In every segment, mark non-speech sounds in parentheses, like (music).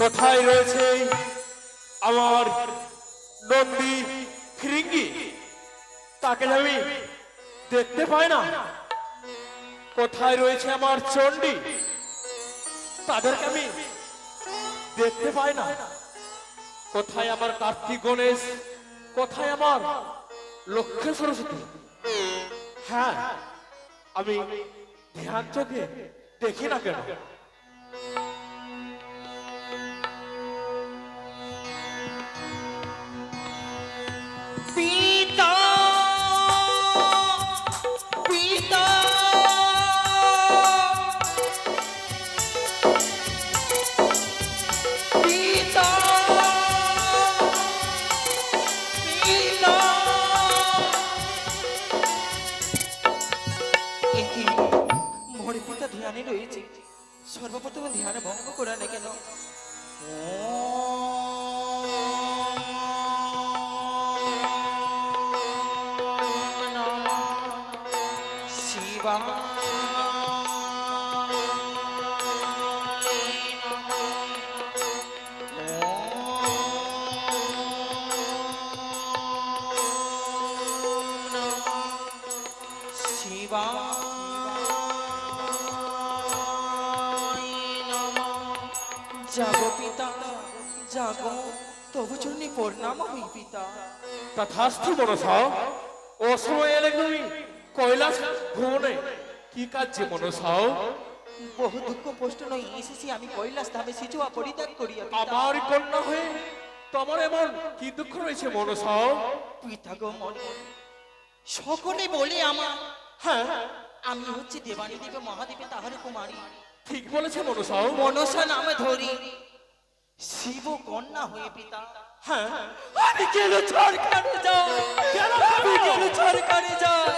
কোথায় রয়েছে আমার নন্দী ফিরিঙ্গি? তাকে আমি দেখতে পাই না। কোথায় রয়েছে আমার চণ্ডী? তাদেরকে আমি দেখতে পাই না। কোথায় আমার কার্তিক গণেশ? কোথায় আমার লক্ষ্মী সরস্বতী? হ্যাঁ আমি ধ্যান চোখে দেখি না কেন? শিবা জাগো তবু চরণে প্রণাম হই পিতা তথাস্থ মনসা ও সময় এলে তুমি কৈলাস ভ্রমণে কি কাজে মনসাও বহু দুঃখ কষ্ট নয় এসেছি আমি কৈলাস ধামে সিজুয়া পরিত্যাগ করিয়া আমার কন্যা হয়ে তোমার এমন কি দুঃখ রয়েছে মনসাও পিতা গো মনে সকলে বলে আমার। হ্যাঁ। আমি হচ্ছে দেবানী দেবে মহাদেবে তাহার কুমারী। ঠিক বলেছে মনসাও মনসা নামে ধরি। শিব কন্যা হয়ে পিতা। হ্যাঁ। আমি কেন সরকারে যাই কেন আমি কেন? সরকারে যাই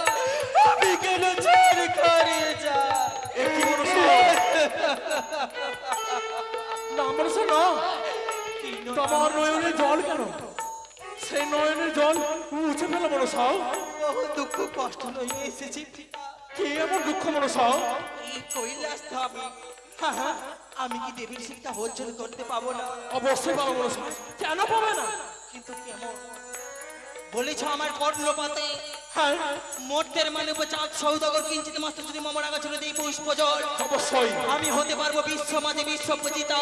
আমি কেন সরকারে যাই এ কি মনসা না মনসা না। তোমার নয়নের জল কেন? সেই নয়নের জল মুছে ফেলো মনসাও দুঃখ কষ্ট নয় এসেছি। কি এমন দুঃখ মনসাও এই কৈলাস ধামে আমি কি দেবীর শিক্ষা অর্জন করতে পাবো না। অবশ্যই পাবো কেন পাবে না? কিন্তু কেমন বলেছ আমার কর্ণপাতে। হ্যাঁ। মর্তের মানে চাঁদ সৌদাগর কিঞ্চিত মাস্টার যদি মামার আগা দেই জল। অবশ্যই। আমি হতে পারব বিশ্ব মাঝে বিশ্ব পূজিতা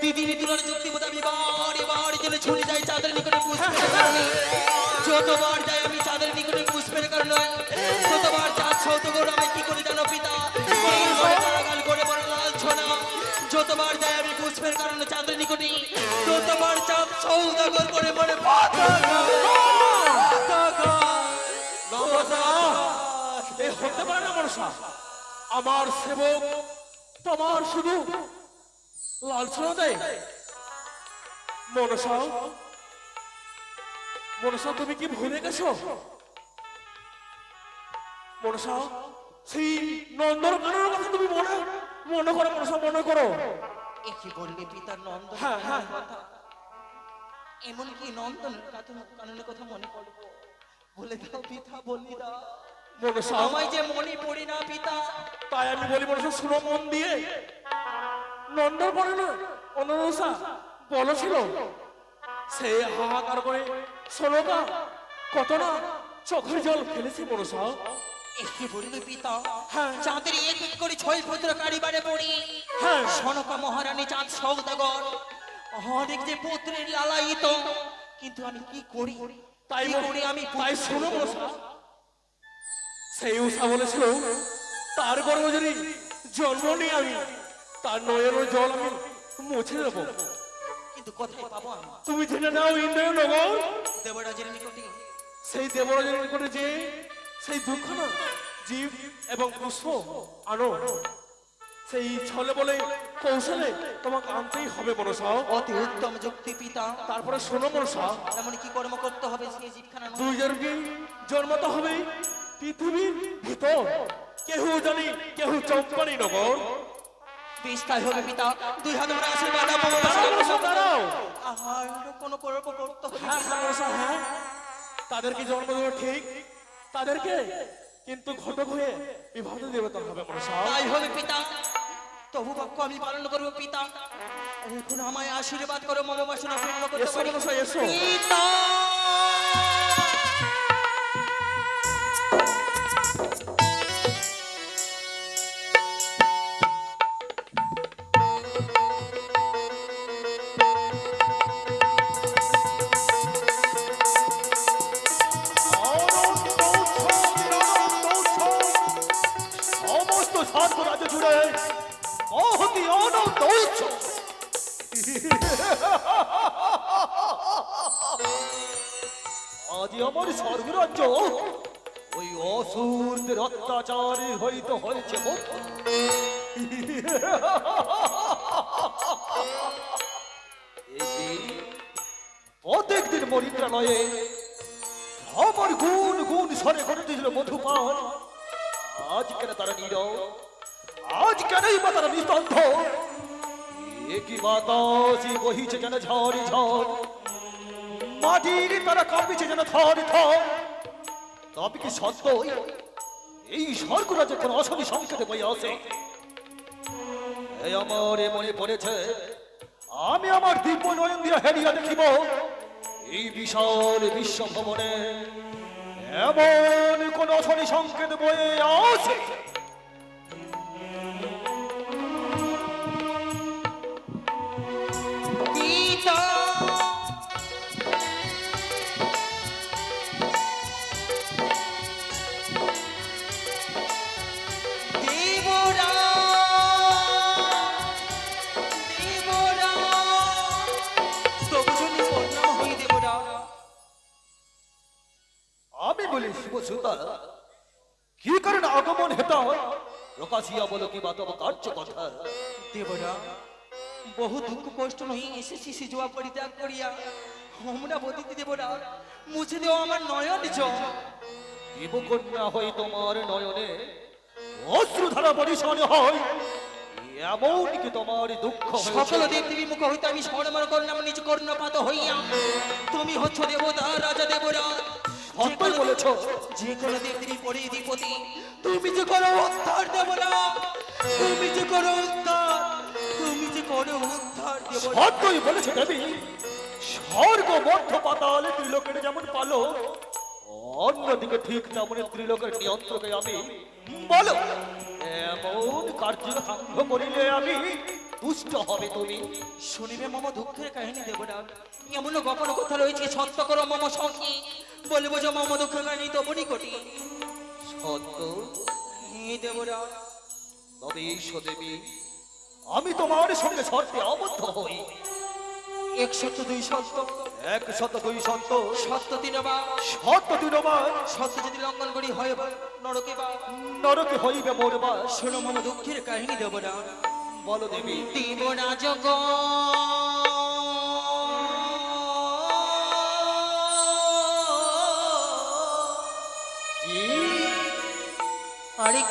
দিদি তুলন যুক্তি মতো আমি বারে বারে জন্য ছুটে যাই চাঁদের নিকটে পুষ্পের কারণে। যতবার যাই আমি চাঁদের নিকটে পুষ্পের কারণে। ততবার চাঁদ পুষ্পের কারণে চাঁদের নিকটে ততবার চাঁদ সৌদাগর করে এ হতে পারে না মনসা। আমার সেবক, তোমার শুধু লালসনা দেয় মনসা মনসা, তুমি কি ভুলে গেছো? মনসা, সেই নন্দর কথা তুমি মনে মনে করো মনসা, মনে করো। বললে নন্দন হ্যাঁ, হ্যাঁ। কথা। এমনকি নন্দন কাননের কথা মনে বলে দাও পিতা বলি দাও। আমায় যে মনে পড়ে না পিতা তাই আমি বলি মনসা শুনো মন দিয়ে। পরে না অনুরসা বলেছিল সে হাহাকার করে সোনকা কত না চোখের জল ফেলেছে মনসা একে বললে পিতা হ্যাঁ। চাঁদের এক এক করে ছয় পুত্র কারিবারে পড়ি। হ্যাঁ। সনকা মহারানী চাঁদ সৌদাগর। অনেক যে পুত্রের লালায়িত। কিন্তু আমি কি করি? তাই করি আমি তাই শোনো সেই উষা বলেছিল তার গর্ভ যদি জন্ম নিয়ে আমি তার নয়ের জল আমি মুছে দেবো। কিন্তু কোথায় পাবো তুমি জেনে নাও ইন্দ্র নগর। দেবরাজের নিকটে। সেই দেবরাজের নিকটে যে সেই দুঃখ না জীব এবং পুষ্প আনো সেই ছলে বলে কৌশলে তোমাকে আনতেই হবে মনসা। অতি উত্তম যুক্তি পিতা। তারপরে শোনো মনসা। এমন কি কর্ম করতে হবে সেই জীবখানা। দুইজনকে জন্মতে হবে পৃথিবীর ভিতর। কেহ জানি কেহ চম্পানি নগর। বেশ হবে পিতা। দুই হাত ধরে আশীর্বাদ দাঁড়াও আর কোনো কর্ম করতে হবে। হ্যাঁ হ্যাঁ হ্যাঁ। তাদেরকে জন্ম দেবো ঠিক। তাদেরকে কিন্তু ঘটক হয়ে বিবাহ দেবতা হবে তাই হবে পিতা। তবু বাক্য আমি পালন করব পিতা। এখন আমায় আশীর্বাদ করো মনোবাসনা পূর্ণ করতে পারি। পিতা! স্বর্গরাজ্য ওই অসুরদের অত্যাচারে হইত হয়েছে। এই দিন, মরিন্দ্রালয়ে আমার গুণ গুণ স্বরে ঘটেছিল মধুপান আজ কেন তারা নীরব? আজ কেনই বা তারা নিস্তব্ধ? একই বাতাসে বহিছে যেন ঝড় ঝড়? মাটির তারা কাঁপিছে যেন থর থর। তবে কি সত্য এই স্বর্গরাজে কোন অশনি সংকেতে বই এই আমার এ মনে পড়েছে, আমি আমার দিব্য নয়ন দিয়া হেরিয়া দেখিব। এই বিশাল বিশ্ব ভবনে এমন কোন অশনি সংকেত বয়ে আছে প্রকাশিয়া বলো কি বা তব কার্য কথা। দেবরা বহু দুঃখ কষ্ট নহি এসেছি সিজুয়া পরিত্যাগ করিয়া। আমরা বদিতে দেবরা মুছে দেও আমার নয়ন জল। দেবকন্যা হই তোমার নয়নে অশ্রুধারা পরিশন হয়। এমন কি তোমার দুঃখ সকল দেব দেবী মুখ হইতে আমি স্মরণ করলাম নিজ কর্ণপাত হইয়া। তুমি হচ্ছ দেবতা রাজা দেবরা। সত্যই বলেছ। যে কোনো দেব দেবী পরে অধিপতি তুমি যে করো উদ্ধার দেবরা তুমি যে করো উদ্ধার তুমি যে করো উদ্ধার দেবরা সত্যই বলেছে দেবী স্বর্গ মধ্য পাতালে ত্রিলোকের যেমন পালো অন্যদিকে ঠিক তেমন ত্রিলোকের নিয়ন্ত্রকে আমি বলো এমন কার্য সাঙ্গ করিলে আমি তুষ্ট হবে তুমি। শুনিবে মম দুঃখের কাহিনী দেবরা এমন গোপন কথা রয়েছে সত্য করো মম সখী বলব যে মম দুঃখের কাহিনী তো নিকটে সত্য? হে দেবরা তবে ঈশ্বর দেবী আমি তোমার সঙ্গে শর্তে আবদ্ধ হই। এক সত্য দুই সত্য এক শত দুই সত্য সত্য সত্য সত্য যদি লঙ্ঘন করি হয় বা নরকে বা। নরকে হইবে মোর বাস শোনো মম দুঃখের কাহিনী দেবরা বলো দেবী। দেবরা জগ কি? আরে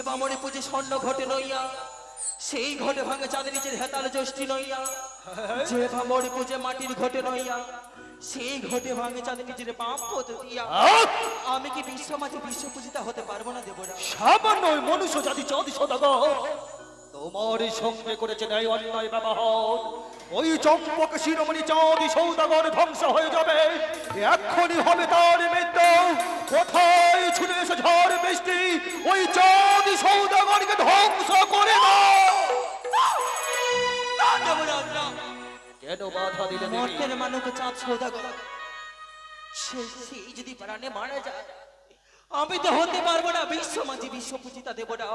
যে বামরে পুজো স্বর্ণ ঘটে নইয়া সেই ঘটে ভাঙে চাঁদের নিচের হেতাল জ্যোষ্ঠী নইয়া। যে বামরে পুজো মাটির ঘটে নইয়া সেই ঘটে ভাঙে চাঁদের নিচের পাপ দিয়া। আমি কি বিশ্ব মাঝে বিশ্ব পূজিতা হতে পারব না দেবরা? সামান্য মনুষ্য জাতি চাঁদি সদাগর। তোমার সঙ্গে করেছে ন্যায় অন্যায় ব্যবহার। ওই চম্পক শিরোমণি চাঁদি সৌদাগর ধ্বংস হয়ে যাবে। এক্ষুনি হবে তার মৃত্যু। কোথায় ছুটে এসে ঝড় বৃষ্টি? ধ্বংস করে দাও। দেবরা না কেন বাধা দিলে মর্তের মানুষ চাঁদ সৌদাগর সেই যদি প্রাণে মারা যায় আমি তো হতে পারব না। বিশ্ব মাঝে বিশ্ব পূজিতা দেবরা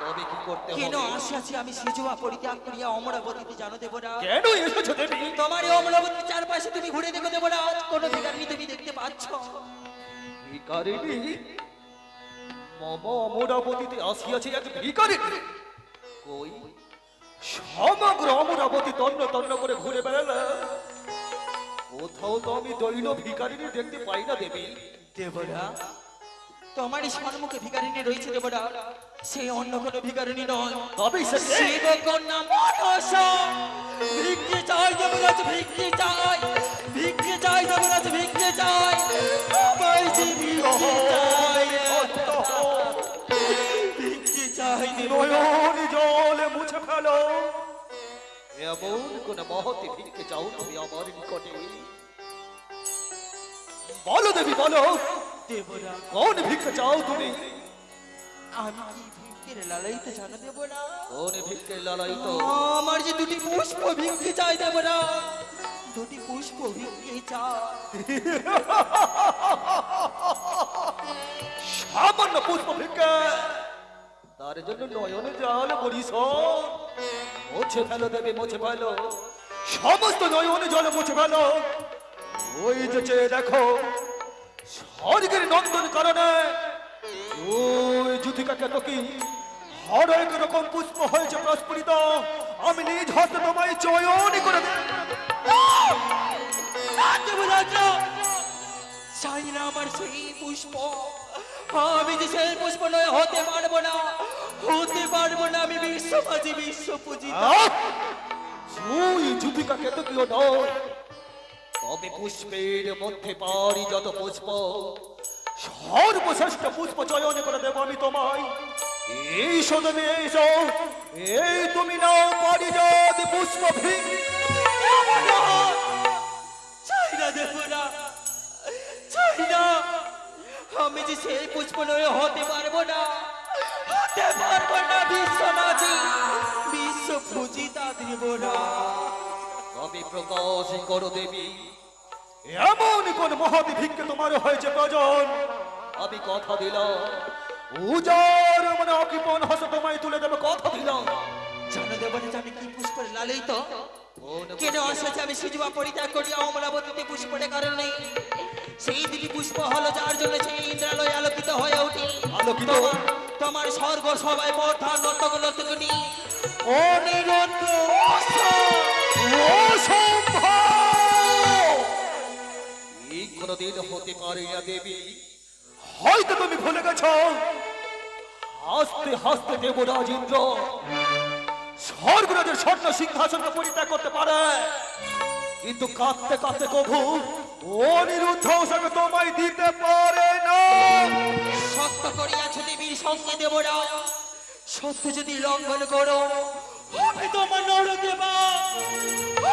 তবে কি করতে কেন হবে আসিয়াছি আমি সিজুয়া পরিত্যাগ করিয়া অমরাবতীতে জানো দেব না কেন এসেছ দেবী? তোমার এই অমরাবতীর চারপাশে তুমি ঘুরে দেখো দেব না কোনো ভিখারি তুমি দেখতে পাচ্ছ? ভিকারিণী মম অমরাবতীতে আসিয়াছে এক ভিকারিণী কই? সমগ্র অমরাবতী তন্ন তন্ন করে ঘুরে বেড়ালা কোথাও তো আমি দৈন ভিকারিণী দেখতে পাই না দেবী। দেবরা তোমারই সম্মুখে ভিখারিণী রয়েছে দেবরা। সেই অন্য কোনো ভিখারিণী নয়। তবে সে? শিব কন্যা মনসা। ভিক্ষে চাই দেবরাজ ভিক্ষে চাই। ভিক্ষে চাই দেবরাজ ভিক্ষে চাই। এমন কোন মহতি ভিক্ষে চাও তুমি আমার নিকটে? বলো দেবী বলো। দেবরা কোন ভিক্ষে চাও তুমি? আমি কি ভিক্ষের লালাইতে জানো দেবরা কোন ভিক্ষে লড়াই তো আমার যে দুটি পুষ্প ভিক্ষে চাই দেবরা দুটি পুষ্প ভিক্ষে চাই। সামান্য পুষ্প ভিক্ষা তার জন্য নয়ন জল বরিস মুছে ফেলো দেবে, মুছে ফেলো। সমস্ত নয়ন জল মুছে ফেলো। ওই যে চেয়ে দেখো, স্বর্গের নন্দন কারণে ওই জুতিকা কেতকি হরেক রকম পুষ্প হয়েছে প্রস্ফুরিত আমি নিজ হাতে তোমায় চয়নই করে চাই না আমার সেই পুষ্প। আমি যে সেই পুষ্প নয়, হতে পারব না। হতে পারব না আমি বিশ্ব মাঝি বিশ্ব পূজিত কেতকীয় নয়। তবে পুষ্পের মধ্যে পারি যত পুষ্প। সর্বশ্রেষ্ঠ পুষ্প চয়ন করে দেব আমি তোমায়। এই সদনে এসো এই তুমি নাও পারিজাত পুষ্প ভিং চাই না দেবরা চাই না। আমি যে সেই পুষ্প নয় হতে পারব না। হতে পারব না বিশ্ব মাঝি বিশ্ব পূজিতা দেবরা তবে প্রকাশ করো দেবী। এমন কোন মহাদি ভিক্ষে তোমার হয়েছে প্রয়োজন? আমি কথা দিলাম। উজার মানে অকৃপণ হসে তোমায় তুলে দেবে কথা দিলাম। জানো দেবনে আমি কি পুষ্পের লালিত কোন কেন এসেছে আমি সিজুয়া পরিত্যাগ করিয়া অমরাবতীতে পুষ্পের কারণে সেই দিলি পুষ্প হলো যার জন্য সেই ইন্দ্রালয় আলোকিত হয়ে উঠি আলোকিত? তোমার- স্বর্গ সবাই প্রধান নর্তক নর্তকনী অনিরুদ্ধ অসম্ভব কোনোদিন হতে পারে না দেবী। হয়তো তুমি ভুলে গেছ। হাসতে হাসতে দেবরাজ ইন্দ্র স্বর্গরাজের স্বর্ণ সিংহাসনকে পরিত্যাগ করতে পারে। কিন্তু কাঁদতে কাঁদতে কভু অনিরুদ্ধ সঙ্গে তোমায় দিতে পারে না। সত্য করিয়াছ দেবীর সঙ্গে দেবরা, সত্য যদি লঙ্ঘন করো আমি তোমার নরক দেবা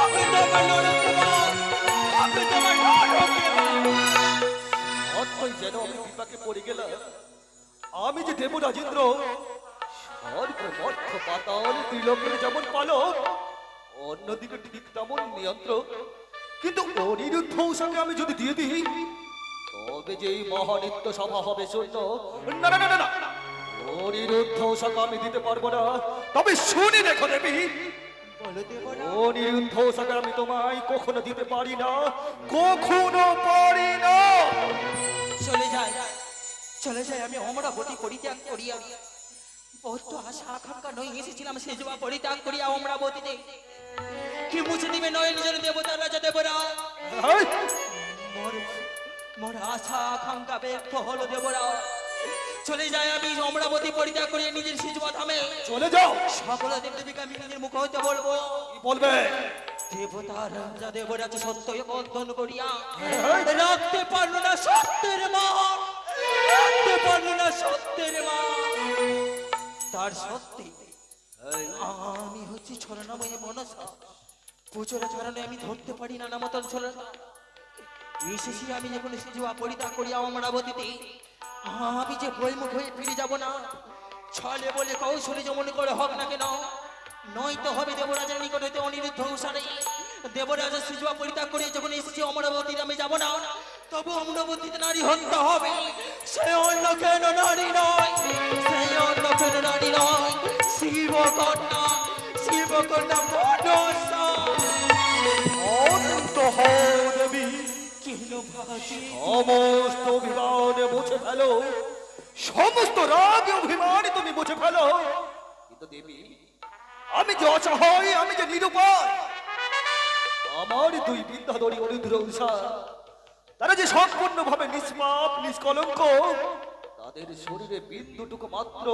আমি তোমার নরক দেবা আমি তোমার নরক দেবা যেন আমি বিপাকে পড়ে গেলাম। আমি যে দেব রাজেন্দ্র স্বর্গ মর্থ পাতাল ত্রিলোকের যেমন পালক, অন্যদিকে ঠিক তেমন নিয়ন্ত্রক। কিন্তু অনিরুদ্ধ সঙ্গে আমি যদি দিয়ে দিই তবে যে এই মহানিত্য সভা হবে শূন্য না না না না, অনিরুদ্ধ সঙ্গে আমি দিতে পারব না। তবে শুনে দেখো দেবী। অনিরুদ্ধ সঙ্গে আমি তোমায় কখনো দিতে পারি না। কখনো পারি না। চলে যায় চলে যায় আমি অমরাবতী পরিত্যাগ করিয়া বদ্ধ আশা আকাঙ্ক্ষা নই এসেছিলাম সে জবা পরিত্যাগ করিয়া অমরাবতীতে। কি মুছে দিবে নয় নিজের দেবতা রাজা দেবরা? মোর মোর আশা আকাঙ্ক্ষা ব্যর্থ হলো দেবরা চলে যায় আমি অমরাবতী পরিত্যাগ করিয়া নিজের ধামে চলে যাও। সকল দেবদেবীকে আমি নিজের মুখ হইতে বলব। বলবে? দেবতা রাজা দেবরাজ সত্য কর্তন করিয়া রাখতে পারল না সত্যের মা রাখতে পারল না সত্যের মা তার সত্যি আমি হচ্ছি ছলনাময় মনসা। পুজোর ছড়ানো আমি ধরতে পারি না নামতন ছলনা। এসেছি আমি যখন সিজুয়া পরিত্যাগ করিয়া অমরাবতীতে, আমি যে বইমুখ হয়ে ফিরে যাব না, ছলে বলে কৌশলে যেমন করে হোক না কেন, নয়তো হবে দেবরাজের নিকট হইতে অনিরুদ্ধ অনুসারে দেবরাজের সিজুয়া পরিত্যাগ করে যখন এসেছি অমরাবতীতে আমি যাব না, তবু অমরাবতীতে নারী হত্যা হবে। সে অন্য কেন নারী নয়? সেই অন্য কেন নারী নয়? শিবকন্যা শিবকন্যা মনসা। অন্ত ভাজি সমস্ত অভিমান মুছে ফেলো। সমস্ত রাগ অভিমান তুমি মুছে ফেলো। কিন্তু দেবী আমি যে অসহায় আমি যে নিরুপায় আমার দুই বিদ্যাধরী অনিদ্র উষা তারা যে সম্পূর্ণভাবে নিষ্পাপ নিষ্কলঙ্ক তাদের শরীরে বিন্দুটুকু মাত্র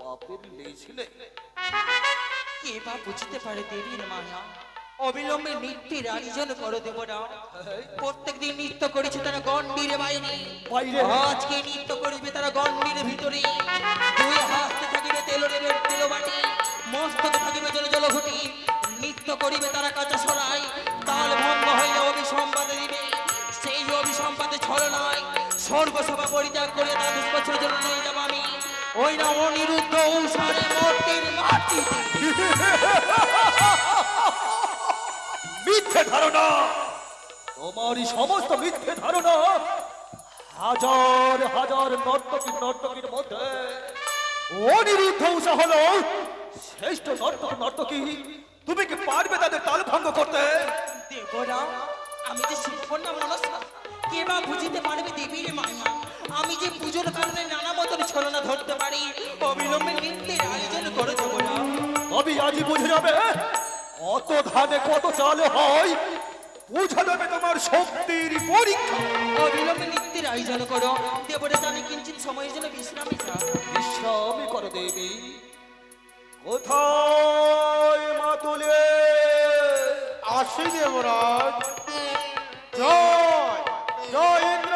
পাপের লেছিলে কে বা বুঝতে পারে দেবীর মায়া। অবিলম্বে নৃত্যের আয়োজন করো দেবরা প্রত্যেক দিন নৃত্য করেছে তারা গন্ডির বাইরে বাইরে? আজকে নৃত্য করবে তারা গন্ডির ভিতরে। দুই হাতে থাকিবে তেলরের তেলবাটি মস্তকে থাকিবে জল জলঘটি নৃত্য করিবে তারা কাঁচা সরাই তাল ভঙ্গ হইলে অভিসম্বাদে দিবে। সেই অভিসম্বাদে ছলনায় স্বর্গসভা পরিত্যাগ করে তারা বছর জন্য নিয়ে যাব আমি। ওই না অনিরুদ্ধ ঔষধে মূর্তির মাটিতে। (laughs) মিথ্যে ধারণা। তোমারই সমস্ত মিথ্যে ধারণা হাজার হাজার নর্তকী নর্তকীর মধ্যে অনিরুদ্ধ উষা হলো শ্রেষ্ঠ নর্তক নর্তকী। তুমি কি পারবে তাদের তাল ভঙ্গ করতে? দেবরা আমি যে শিবকন্যা মনসা কে বা বুঝিতে পারবে দেবীর মায়া? আমি যে পুজোর কারণে নানা মতন ছলনা ধরতে পারি অবিলম্বে নৃত্যের আয়োজন করে দেবো না তবে আজই বুঝে যাবে কত ধানে কত চালে হয়? বুঝা যাবে তোমার শক্তির পরীক্ষা। অবিলম্বে নৃত্যের আয়োজন করো। দেবরে জানে কিঞ্চিত সময়ের জন্য বিশ্রামী বিশ্রামী করো দেবী। কোথায় মা তুলে? আসি দেবরাজ। জয়। জয় ইন্দ্র